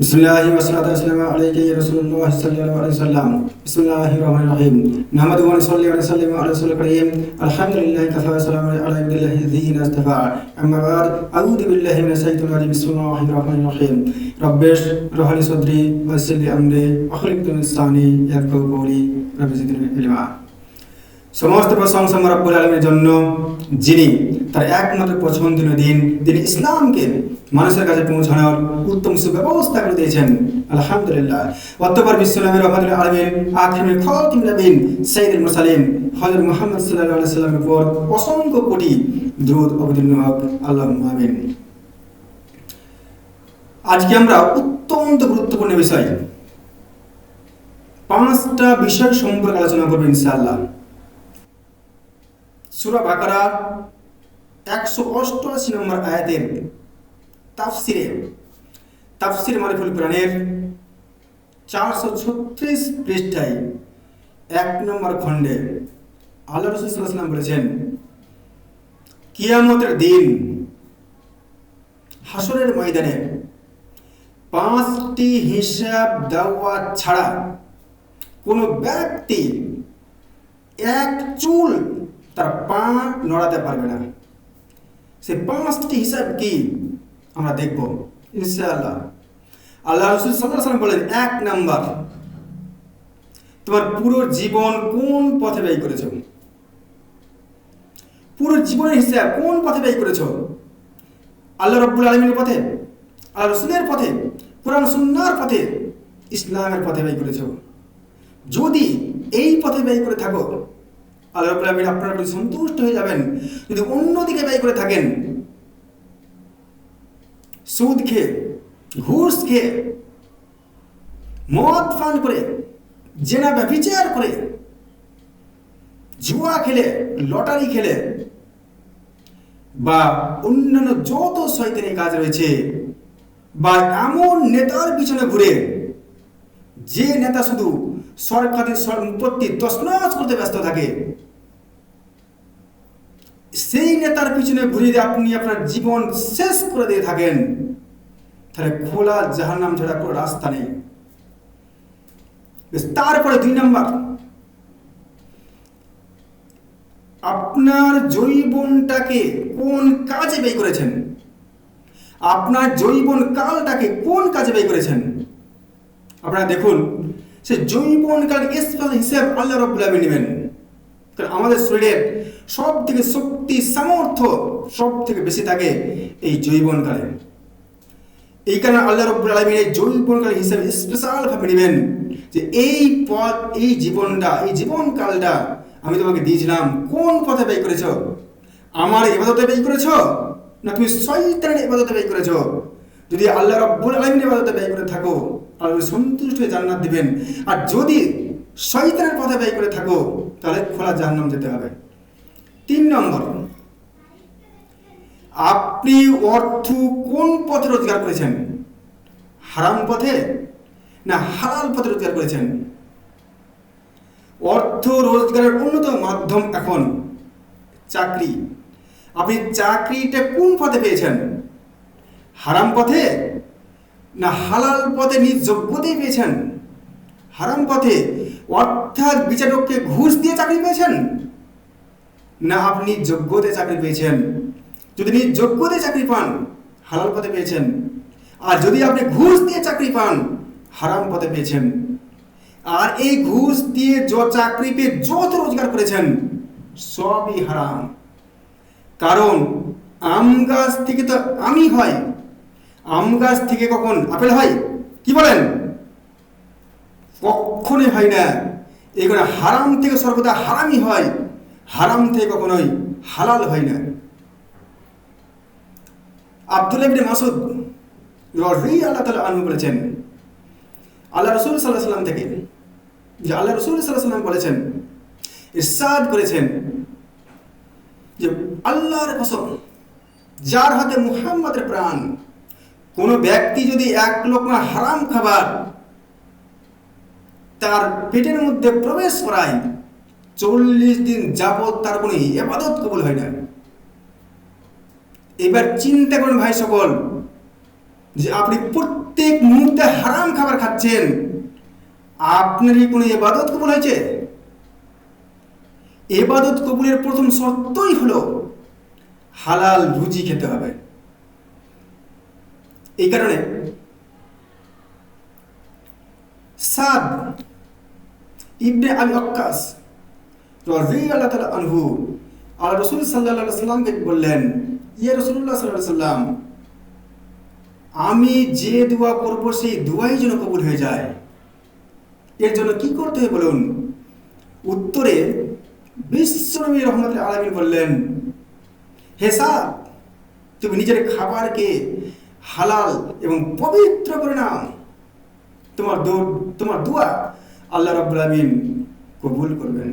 بسم الله والصلاة والسلام عليك يا رسول الله صلى الله عليه وسلم بسم الله الرحمن الرحيم نحمده ونصلي ونسلم على رسول الكريم الحمد لله كفى وسلام على عباد الله الذين اصطفى أما بعد أعوذ بالله من الشيطان الرجيم بسم الله الرحمن الرحيم رب اشرح لي صدري ويسر لي أمري واخلق من لساني يفقهوا قولي رب زدني علما সমস্ত প্রশংসা রব্বুল আলমের জন্য যিনি তার একমাত্র পছন্দনীয় দিন, তিনি ইসলামকে মানুষের কাছে পৌঁছানোর উত্তম সুব্যবস্থা করে দিয়েছেন। আলহামদুলিল্লাহ। অতপর বিশ্বনামের রহমতুল আলমের আখিমের খতিম নবীন সঈদুল মুসালিম হজরত মুহাম্মদ সাল্লাল্লাহু আলাইহি সাল্লামের উপর অসংখ্য কোটি দ্রুত অবতীর্ণ হোক। আল্লাহ আমিন। আজকে আমরা অত্যন্ত গুরুত্বপূর্ণ বিষয়। পাঁচটা বিষয় সম্পর্কে আলোচনা করব ইনশাআল্লাহ। সুরা বাকারা একশো অষ্টআশি নম্বর আয়াতের তাফসিরে, তাফসির মারিফুল কোরআনের চারশো ছত্রিশ পৃষ্ঠায় এক নম্বর খণ্ডে আল্লাহ রসুলাম বলেছেন, কিয়ামতের দিন হাসরের ময়দানে পাঁচটি হিসাব দেওয়া ছাড়া কোনো ব্যক্তি এক চুল তার পা নড়াতে পারবে না। সে পাঁচটি হিসাব কি? আমরা দেখব, ইনশাআল্লাহ। আল্লাহ রসুল সাল্লাহ বলেন, এক নাম্বার, তোমার পুরো জীবন কোন পথে ব্যয় করেছ? পুরো জীবনের হিসাব কোন পথে ব্যয় করেছ? আল্লাহ রব্বুল আলমীর পথে, আল্লাহ রসুলের পথে, কোরআন সুন্নার পথে, ইসলামের পথে ব্যয় করেছ। যদি এই পথে ব্যয় করে থাকো আল্লাহ আলমীর আপনার প্রতি সন্তুষ্ট হয়ে যাবেন। যদি অন্যদিকে ব্যয় করে থাকেন, সুদ খেয়ে, ঘুষ খেয়ে, মদ পান করে, জেনা ব্যবচার করে, জুয়া খেলে, লটারি খেলে, বা অন্যান্য যত শয়তানি কাজ রয়েছে, বা এমন নেতার পিছনে ঘুরে, যে নেতা শুধু সরকারের সম্পত্তি তসনস করতে ব্যস্ত থাকে। সেই নেতার পিছনে ঘুরিয়ে আপনি আপনার জীবন শেষ করে দিয়ে থাকেন। তাহলে খোলা জাহান্নাম ছাড়া কোনো রাস্তা নেই। তারপরে দুই নম্বর। আপনার জৈবনটাকে কোন কাজে ব্যয় করেছেন? আপনার জৈবন কালটাকে কোন কাজে ব্যয় করেছেন? আপনারা দেখুন। সে জৈবন কাল স্পেশাল হিসেব আল্লাহ রব্বুল আলমী নেবেন। আমাদের শরীরের সব থেকে শক্তি, সামর্থ্য সব থেকে বেশি থাকে এই জৈবনকালে। এই কারণে আল্লাহ রব্বুল আলমীর এই জৈবনকাল হিসেবে স্পেশালভাবে নেবেন যে এই পথ, এই জীবনটা, এই জীবনকালটা আমি তোমাকে দিয়েছিলাম। কোন পথে ব্যয় করেছ? আমার এবাদতে ব্যয় করেছ? না তুমি শয়তানের এবাদতে ব্যয় করেছ? যদি আল্লাহ রব্বুল আলমীর এবাদতে ব্যয় করে থাকো আল্লাহ সন্তুষ্ট হয়ে জান্নাত দিবেন। আর যদি শয়তানের পথে ব্যয় করে থাকো, তাহলে খোলা জাহান্নাম যেতে হবে। তিন নম্বর, আপনি অর্থ কোন পথে রোজগার করেছেন? হারাম পথে না হালাল পথে রোজগার করেছেন? অর্থ রোজগারের অন্যতম মাধ্যম এখন চাকরি। আপনি চাকরিটা কোন পথে পেয়েছেন? হারাম পথে না হালাল পথে নিজ যোগ্যতেই পেয়েছেন? হারাম পথে অর্থাৎ বিচারককে ঘুষ দিয়ে চাকরি পেয়েছেন? না আপনি যোগ্যতে চাকরি পেয়েছেন। যদি নিজ যোগ্যতে চাকরি পান, হালাল পথে পেয়েছেন। আর যদি আপনি ঘুষ দিয়ে চাকরি পান, হারাম পথে পেয়েছেন। আর এই ঘুষ দিয়ে য চাকরি পেয়ে যত রোজগার করেছেন, সবই হারাম। কারণ আম গাছ থেকে তো আমি হয়। আম গাছ থেকে কখন? আপেল হয়? কি বলেন? কখনই হয় না। এগুলো হারাম থেকে সর্বদা হারামই হয়। হারাম থেকে কখনোই হালাল হয় না। আব্দুল ইবনে মাসুদ আল্লাহ তালা আনহু বলেছেন, আল্লাহ রসুল সাল্লাহ সাল্লাম থেকে, যে আল্লাহ রসুল সাল্লাহ সাল্লাম বলেছেন ইসাদ করেছেন যে আল্লাহর কসম, যার হাতে মুহাম্মাদের প্রাণ কোনো ব্যক্তি যদি এক লোকমা হারাম খাবার তার পেটের মধ্যে প্রবেশ করায়, চল্লিশ দিন যাবৎ তার কোনো এবাদত কবুল হয় না। এবার চিন্তা করুন ভাই সকল, যে আপনি প্রত্যেক মুহূর্তে হারাম খাবার খাচ্ছেন আপনারই কোনো এবাদত কবুল হয়েছে? এবাদত কবুলের প্রথম শর্তই হলো হালাল রুজি খেতে হবে। এই কারণে সাদ ইবনে অক্কাস রাজি আল্লাহ তালা আনহু রসুল সাল্লাহ সাল্লামকে বললেন ইয়ে রসুল্লাহ সাল্লাহ সাল্লাম আমি যে দোয়া করব সেই দোয়াই যেন কবুল হয়ে যায়। এর জন্য কি করতে হবে বলুন? উত্তরে বিশ্বনবী রহমত আলমী বললেন, হে সাদ, তুমি নিজের খাবারকে হালাল এবং পবিত্র নাও তোমার তোমার দোয়া আল্লাহ রাব্বুল কবুল করবেন।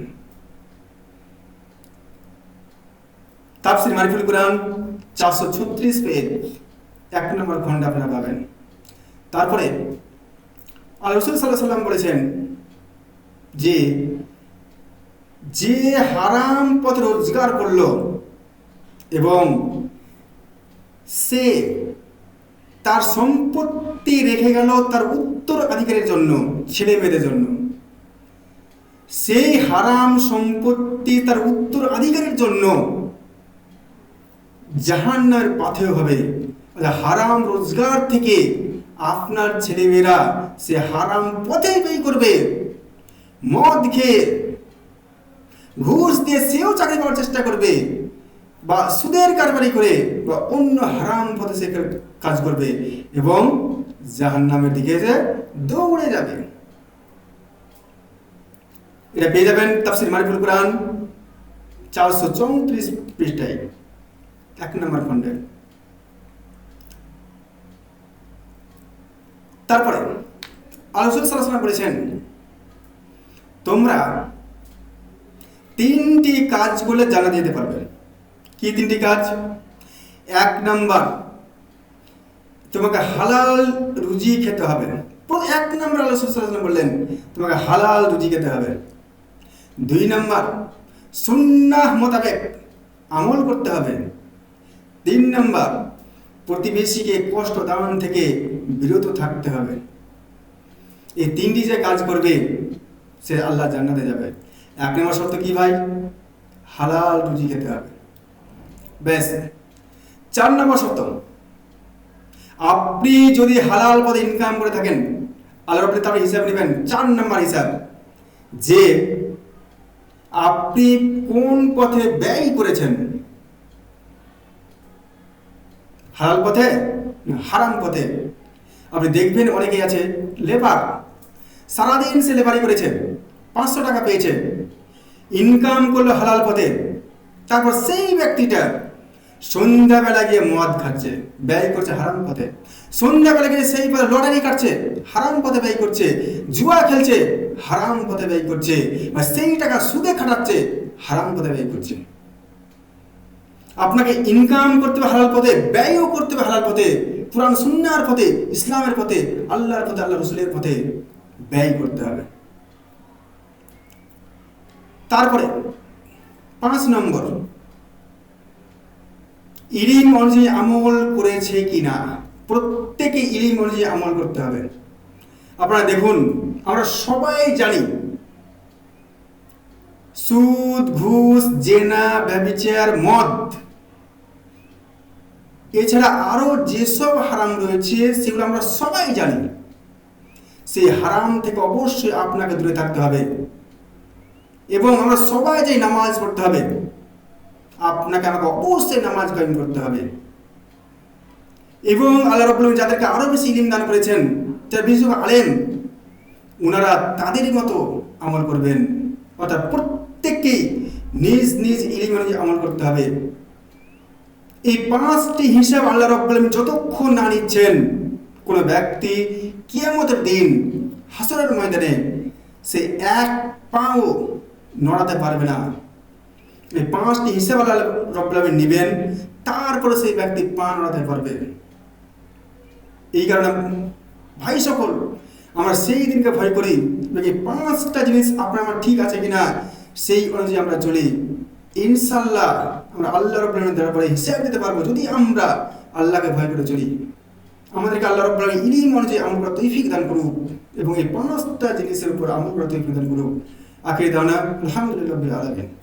তাফসির মারিফুল কোরআন চারশো ছত্রিশ এক নম্বর খণ্ড আপনারা পাবেন। তারপরে রসুল সাল্লাহ সাল্লাম বলেছেন যে যে হারাম পথে রোজগার করল এবং সে তার সম্পত্তি রেখে গেল তার উত্তরাধিকারের জন্য, ছেলে মেয়েদের জন্য। সেই হারাম সম্পত্তি তার উত্তরাধিকারের জন্য জাহান্নার পাথেয় হবে। হারাম রোজগার থেকে আপনার ছেলেমেয়েরা সে হারাম পথে ব্যয় করবে। মদ খেয়ে, ঘুষ দিয়ে সেও চাকরি পাওয়ার চেষ্টা করবে। বা সুদের কারবারি করে বা অন্য হারাম পথে সে কাজ করবে এবং জাহান্নামের দিকে যে দৌড়ে যাবে। এটা পেয়ে যাবেন তাফসির মারিফুল কোরআন চারশো চৌত্রিশ পৃষ্ঠায়। এক নম্বর খণ্ডে। তারপরে আলোচনা সালাসনা বলেছেন, তোমরা তিনটি কাজ বলে জানা দিতে পারবে। কি তিনটি কাজ? এক নাম্বার, তোমাকে হালাল রুজি খেতে হবে। এক নম্বর সালাসনা বললেন, তোমাকে হালাল রুজি খেতে হবে। দুই নাম্বার, সুন্নাহ মোতাবেক আমল করতে হবে। তিন নাম্বার, প্রতিবেশীকে কষ্ট দান থেকে বিরত থাকতে হবে। এই তিনটি যে কাজ করবে, সে আল্লাহ জান্নাতে যাবে। এক নম্বর শর্ত কি ভাই? হালাল রুজি খেতে হবে। ব্যাস চার নম্বর শর্ত। আপনি যদি হালাল পদে ইনকাম করে থাকেন আল্লাহ আপনি তার হিসাব নেবেন। চার নম্বর হিসাব, যে আপনি কোন পথে ব্যয় করেছেন? হালাল পথে হারাম পথে? আপনি দেখবেন অনেকেই আছে, লেবার। সারাদিন সে লেবারি করেছে, পাঁচশো টাকা পেয়েছে। ইনকাম করল হালাল পথে। তারপর সেই ব্যক্তিটা সন্ধ্যাবেলা গিয়ে মদ খাচ্ছে, ব্যয় করছে হারাম পথে। সন্ধ্যাবেলা গিয়ে সেই পথে লটারি কাটছে, হারাম পথে ব্যয় করছে, জুয়া খেলছে, হারাম পথে ব্যয় করছে, বা সেই টাকা সুদে খাটাচ্ছে, হারাম পথে ব্যয় করছে। আপনাকে ইনকাম করতে হবে হালাল পথে, ব্যয়ও করতে হবে হালাল পথে, কোরআন সুন্নার পথে, ইসলামের পথে, আল্লাহর পথে আল্লাহ রসুলের পথে ব্যয় করতে হবে। তারপরে পাঁচ নম্বর। ইলিম অনুযায়ী আমল করেছে কিনা প্রত্যেকে ইলিম অনুযায়ী আমল করতে হবে। আপনারা দেখুন, আমরা সবাই জানি, সুদ, ঘুষ, জেনা, ব্যবিচার, মদ, এছাড়া আরও যেসব হারাম রয়েছে, সেগুলো আমরা সবাই জানি। সেই হারাম থেকে অবশ্যই আপনাকে দূরে থাকতে হবে। এবং আমরা সবাই যে নামাজ পড়তে হবে, আপনাকে আমাকে অবশ্যই নামাজ কায়েম করতে হবে। এবং আল্লাহ রবুল্লাহ যাদেরকে আরও বেশি ইলিম দান করেছেন করে আলেম ওনারা তাদেরই মতো আমল করবেন। অর্থাৎ প্রত্যেককেই নিজ নিজ ইলিম অনুযায়ী আমল করতে হবে। এই পাঁচটি হিসাব আল্লাহ রব্বুল যতক্ষণ না নিচ্ছেন, কোনো ব্যক্তি কিয়ামতের দিন হাসরের ময়দানে সে এক পাও নড়াতে পারবে না। এই পাঁচটি হিসাব আল্লাহ আলামিন নেবেন, তারপরে সেই ব্যক্তি পা নড়াতে পারবে। এই কারণে ভাই সকল, আমরা সেই দিনকে ভয় করি নাকি পাঁচটা জিনিস আপনার আমার ঠিক আছে কিনা, সেই অনুযায়ী আমরা চলি। ইনশাল্লাহ আমরা আল্লাহ রব্বুল আলামিনের দরবারে হিসাব দিতে পারব, যদি আমরা আল্লাহকে ভয় করে চলি। আমাদেরকে আল্লাহ আলামিন ইলিম অনুযায়ী আমল করার তৌফিক দান করুক এবং এই পাঁচটা জিনিসের উপর আমল করার তৌফিক দান করুক। আখির দাওয়ানা আলহামদুলিল্লাহ আলামিন।